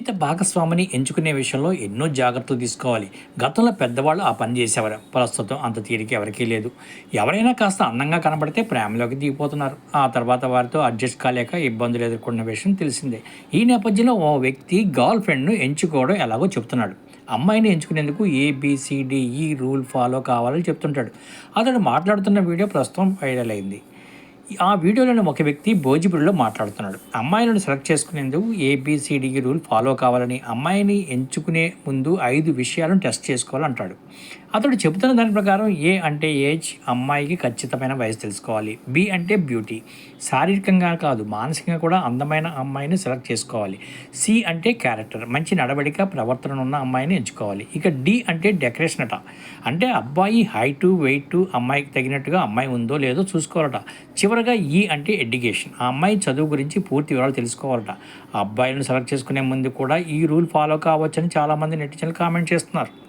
అయితే భాగస్వామిని ఎంచుకునే విషయంలో ఎన్నో జాగ్రత్తలు తీసుకోవాలి. గతంలో పెద్దవాళ్ళు ఆ పని చేసేవారు. ప్రస్తుతం అంత తీరిక ఎవరికీ లేదు. ఎవరైనా కాస్త అందంగా కనబడితే ప్రేమలోకి దిగిపోతున్నారు. ఆ తర్వాత వారితో అడ్జస్ట్ కాలేక ఇబ్బందులు ఎదుర్కొన్న విషయం తెలిసిందే. ఈ నేపథ్యంలో ఓ వ్యక్తి గర్ల్ ఫ్రెండ్ను ఎంచుకోవడం ఎలాగో చెప్తున్నాడు. అమ్మాయిని ఎంచుకునేందుకు ఏబిసిడిఈ రూల్ ఫాలో కావాలని చెప్తుంటాడు. అతడు మాట్లాడుతున్న వీడియో ప్రస్తుతం వైరల్ అయింది. ఆ వీడియోలోని ఒక వ్యక్తి భోజిపురిలో మాట్లాడుతున్నాడు. అమ్మాయిలను సెలెక్ట్ చేసుకునేందుకు ఏబిసిడి రూల్ ఫాలో కావాలని అమ్మాయిని ఎంచుకునే ముందు ఐదు విషయాలను టెస్ట్ చేసుకోవాలంటాడు. అతడు చెబుతున్న దాని ప్రకారం ఏ అంటే ఏజ్ అమ్మాయికి ఖచ్చితమైన వయసు తెలుసుకోవాలి. బి అంటే బ్యూటీ. శారీరకంగా కాదు మానసికంగా కూడా అందమైన అమ్మాయిని సెలెక్ట్ చేసుకోవాలి. సి అంటే క్యారెక్టర్. మంచి నడవడిక ప్రవర్తన ఉన్న అమ్మాయిని ఎంచుకోవాలి. ఇక డి అంటే డెకరేషన్ అట. అంటే అబ్బాయి హైటు వెయిట్ అమ్మాయికి తగినట్టుగా అమ్మాయి ఉందో లేదో చూసుకోవాలట. చివరి చివరగా ఈ అంటే ఎడ్యుకేషన్. ఆ అమ్మాయి చదువు గురించి పూర్తి వివరాలు తెలుసుకోవాలట. ఆ అబ్బాయిలను సెలెక్ట్ చేసుకునే ముందు కూడా ఈ రూల్ ఫాలో కావచ్చని చాలామంది నెటిజన్లు కామెంట్ చేస్తున్నారు.